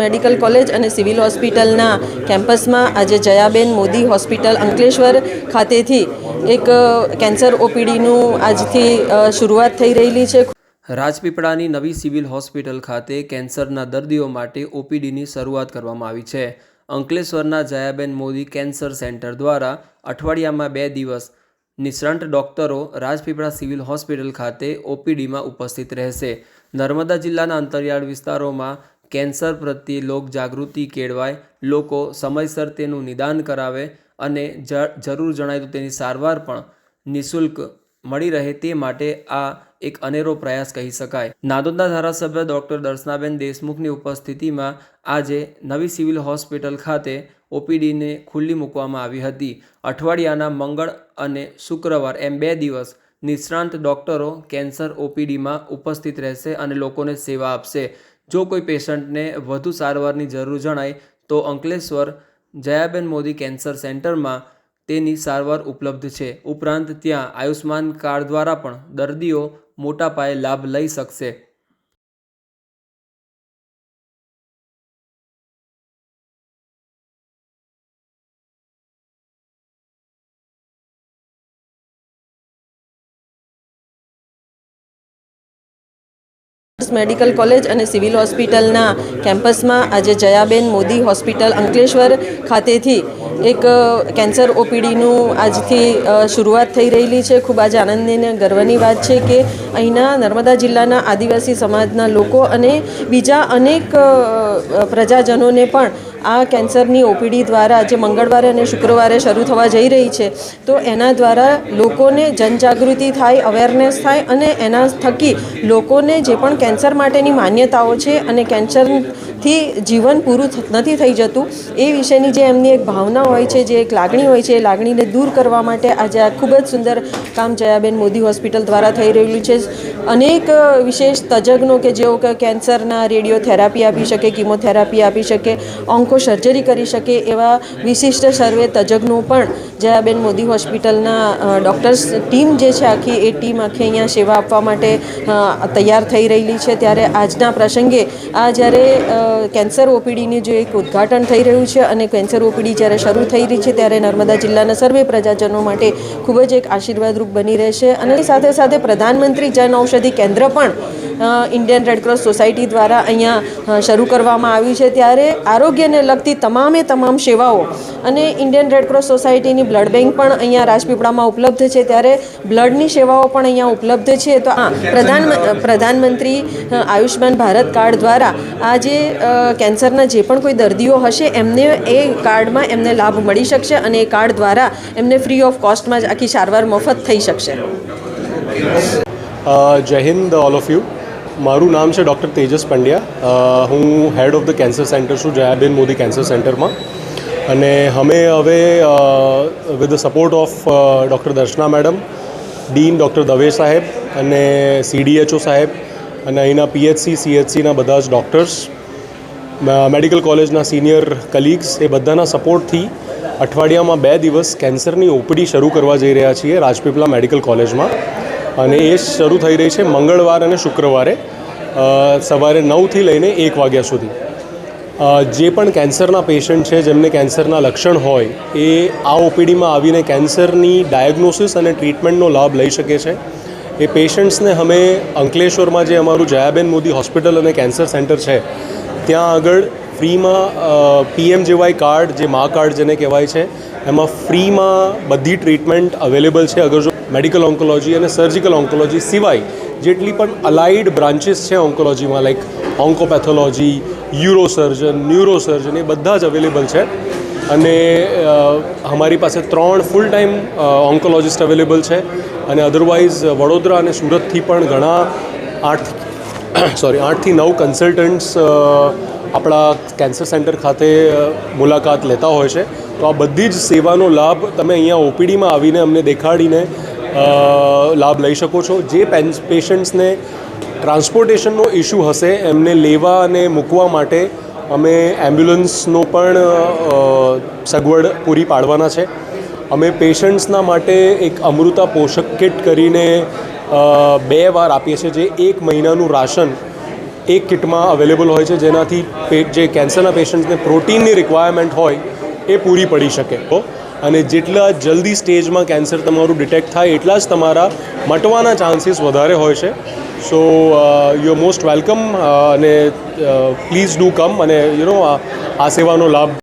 Medical college અને civil હોસ્પિટલના કેમ્પસમાં આજે જયાબેન મોદી હોસ્પિટલ અંકલેશ્વર ખાતેથી એક કેન્સર ઓપીડીનું આજથી શરૂઆત થઈ રહેલી છે. રાજપીપળાની નવી સિવિલ હોસ્પિટલ ખાતે કેન્સરના દર્દીઓ માટે ઓપીડીની શરૂઆત કરવામાં આવી છે. અંકલેશ્વરના જયાબેન મોદી કેન્સર સેન્ટર દ્વારા અઠવાડિયામાં બે દિવસ નિષ્ણાંત ડોક્ટરો રાજપીપળા સિવિલ હોસ્પિટલ ખાતે ઓપીડીમાં ઉપસ્થિત રહેશે. નર્મદા જિલ્લાના અંતરિયાળ વિસ્તારોમાં કેન્સર પ્રત્યે લોક જાગૃતિ કેળવાય, લોકો સમયસર તેનું નિદાન કરાવે અને જરૂર જણાય તો તેની સારવાર પણ નિઃશુલ્ક મળી રહે તે માટે આ એક અનેરો પ્રયાસ કહી શકાય. નાદોદના ધારાસભ્ય ડૉક્ટર દર્શનાબેન દેશમુખની ઉપસ્થિતિમાં આજે નવી સિવિલ હોસ્પિટલ ખાતે ઓપીડીને ખુલ્લી મૂકવામાં આવી હતી. અઠવાડિયાના મંગળ અને શુક્રવાર એમ બે દિવસ નિષ્ણાંત ડૉક્ટરો કેન્સર ઓપીડીમાં ઉપસ્થિત રહેશે અને લોકોને સેવા આપશે. જો કોઈ પેશન્ટને વધુ સારવારની જરૂર જણાય, તો અંકલેશ્વર જયાબેન મોદી કેન્સર સેન્ટરમાં તેની સારવાર ઉપલબ્ધ છે. ઉપરાંત ત્યાં આયુષ્માન કાર્ડ દ્વારા પણ દર્દીઓ મોટા પાયે લાભ લઈ શકશે. મેડિકલ કોલેજ અને સિવિલ હોસ્પિટલના કેમ્પસમાં આજે જયાબેન મોદી હોસ્પિટલ અંકલેશ્વર ખાતેથી એક કેન્સર ઓપીડીનું આજથી શરૂઆત થઈ રહેલી છે. ખૂબ આજે આનંદની અને ગર્વની વાત છે કે અહીંના નર્મદા જિલ્લાના આદિવાસી સમાજના લોકો અને બીજા અનેક પ્રજાજનોને પણ આ કેન્સરની ઓપીડી દ્વારા જે મંગળવારે અને શુક્રવારે શરૂ થવા જઈ રહી છે. તો એના દ્વારા લોકોને જનજાગૃતિ થાય અવેરનેસ થાય અને એના થકી લોકોને જે પણ કેન્સર માટેની માન્યતાઓ છે અને કેન્સરથી જીવન પૂરું નથી થઈ જતું, એ વિશેની જે એમની એક ભાવના હોય છે, જે એક લાગણી હોય છે, એ લાગણીને દૂર કરવા માટે આજે આ ખૂબ જ સુંદર કામ જયાબેન મોદી હોસ્પિટલ દ્વારા થઈ રહેલું છે. અનેક વિશેષ તજજ્ઞો કે જેઓ કે, કેન્સરના રેડિયોથેરાપી આપી શકે, કિમોથેરાપી આપી શકે ઓન્કો સર્જરી કરી શકે એવા વિશિષ્ટ સર્વે તજજ્ઞો પણ જયાબેન મોદી હોસ્પિટલના ડૉક્ટર્સ ટીમ જે છે આખી, એ ટીમ આખી અહીંયા સેવા આપવા માટે તૈયાર થઈ રહેલી છે. ત્યારે આજના પ્રસંગે, આ જ્યારે કેન્સર ઓપીડીનું જે એક ઉદ્ઘાટન થઈ રહ્યું છે અને કેન્સર ઓપીડી જ્યારે શરૂ થઈ રહી છે, ત્યારે નર્મદા જિલ્લાના સર્વે પ્રજાજનો માટે ખૂબ જ એક આશીર્વાદરૂપ બની રહેશે. અને સાથે સાથે પ્રધાનમંત્રી જન ઔષધિ કેન્દ્ર પણ ઇન્ડિયન રેડક્રોસ સોસાયટી દ્વારા અહીંયા શરૂ કરવામાં આવ્યું છે. ત્યારે આરોગ્યને લગતી તમામે તમામ સેવાઓ અને ઇન્ડિયન રેડક્રોસ સોસાયટીની બ્લડ બેંક પણ અહીંયા રાજપીપળામાં ઉપલબ્ધ છે. ત્યારે બ્લડની સેવાઓ પણ અહીંયા ઉપલબ્ધ છે. તો આ પ્રધાન પ્રધાનમંત્રી આયુષ્યમાન ભારત કાર્ડ દ્વારા આ જે કેન્સરના જે પણ કોઈ દર્દીઓ હશે, એમને એ કાર્ડમાં એમને લાભ મળી શકશે અને એ કાર્ડ દ્વારા એમને ફ્રી ઓફ કોસ્ટમાં જ આખી સારવાર મફત થઈ શકશે. જય હિન્દ ઓલ ઓફ યુ મારું નામ છે ડૉક્ટર તેજસ પંડ્યા. હું head of the cancer centre છું, જયાબેન મોદી કેન્સર સેન્ટરમાં. અને અમે હવે with the support of doctor Darshana madam dean doctor Dave સાહેબ અને સીડીએચઓ સાહેબ અને અહીંના પીએચસી સીએચસીના બધા જ ડૉક્ટર્સ મેડિકલ કોલેજના સિનિયર કલીગ્સ એ બધાના સપોર્ટથી અઠવાડિયામાં બે દિવસ કેન્સરની ઓપીડી શરૂ કરવા જઈ રહ્યા છીએ રાજપીપળા મેડિકલ કોલેજમાં અને એ શરૂ થઈ રહી છે મંગળવાર અને શુક્રવારે સવારે નવથી લઈને એક વાગ્યા સુધી. જે પણ કેન્સરના પેશન્ટ છે, જેમને કેન્સરના લક્ષણ હોય, એ આ ઓપીડીમાં આવીને કેન્સરની ડાયગ્નોસિસ અને ટ્રીટમેન્ટનો લાભ લઈ શકે છે. એ પેશન્ટ્સને અમે અંકલેશ્વરમાં જે અમારું જયાબેન મોદી હોસ્પિટલ અને કેન્સર સેન્ટર છે, ત્યાં આગળ ફ્રીમાં પીએમ જેવાય કાર્ડ જે મા કાર્ડ જેને કહેવાય છે, એમાં ફ્રીમાં બધી ટ્રીટમેન્ટ અવેલેબલ છે. અગર જો મેડિકલ ઓન્કોલોજી અને સર્જિકલ ઓન્કોલોજી સિવાય જેટલી પણ અલાઇડ બ્રાન્ચીસ છે ઓન્કોલોજીમાં લાઈક ઓન્કોપેથોલોજી યુરોસર્જન ન્યુરોસર્જન એ બધા જ અવેલેબલ છે. અને અમારી પાસે ત્રણ ફૂલ ટાઈમ ઓન્કોલોજિસ્ટ અવેલેબલ છે. અને અધરવાઇઝ વડોદરા અને સુરતથી પણ ઘણા આઠ સોરી આઠથી નવ કન્સલ્ટન્ટ્સ આપણા કેન્સર સેન્ટર ખાતે મુલાકાત લેતા હોય છે. તો આ બધી જ સેવાનો લાભ તમે અહીંયા ઓપીડીમાં આવીને અમને દેખાડીને લાભ લઈ શકો છો. જે પેશન્ટ્સને ટ્રાન્સપોર્ટેશનનો ઇશ્યુ હશે, એમને લેવા અને મૂકવા માટે અમે એમ્બ્યુલન્સનો પણ સગવડ પૂરી પાડવાના છે. અમે પેશન્ટ્સના માટે એક અમૃતા પોષક કિટ કરીને બે વાર આપીએ છીએ, જે એક મહિનાનું રાશન એક કિટમાં અવેલેબલ હોય છે, જેનાથી જે કેન્સરના પેશન્ટને પ્રોટીનની રિક્વાયરમેન્ટ હોય, એ પૂરી પડી શકે. અને જેટલા જલ્દી સ્ટેજમાં કેન્સર તમારું ડિટેક્ટ થાય, એટલા જ તમારા મટવાના ચાન્સીસ વધારે હોય છે. સો યુ મોસ્ટ વેલકમ અને પ્લીઝ ડુ કમ અને યુ નો આ સેવાનો લાભ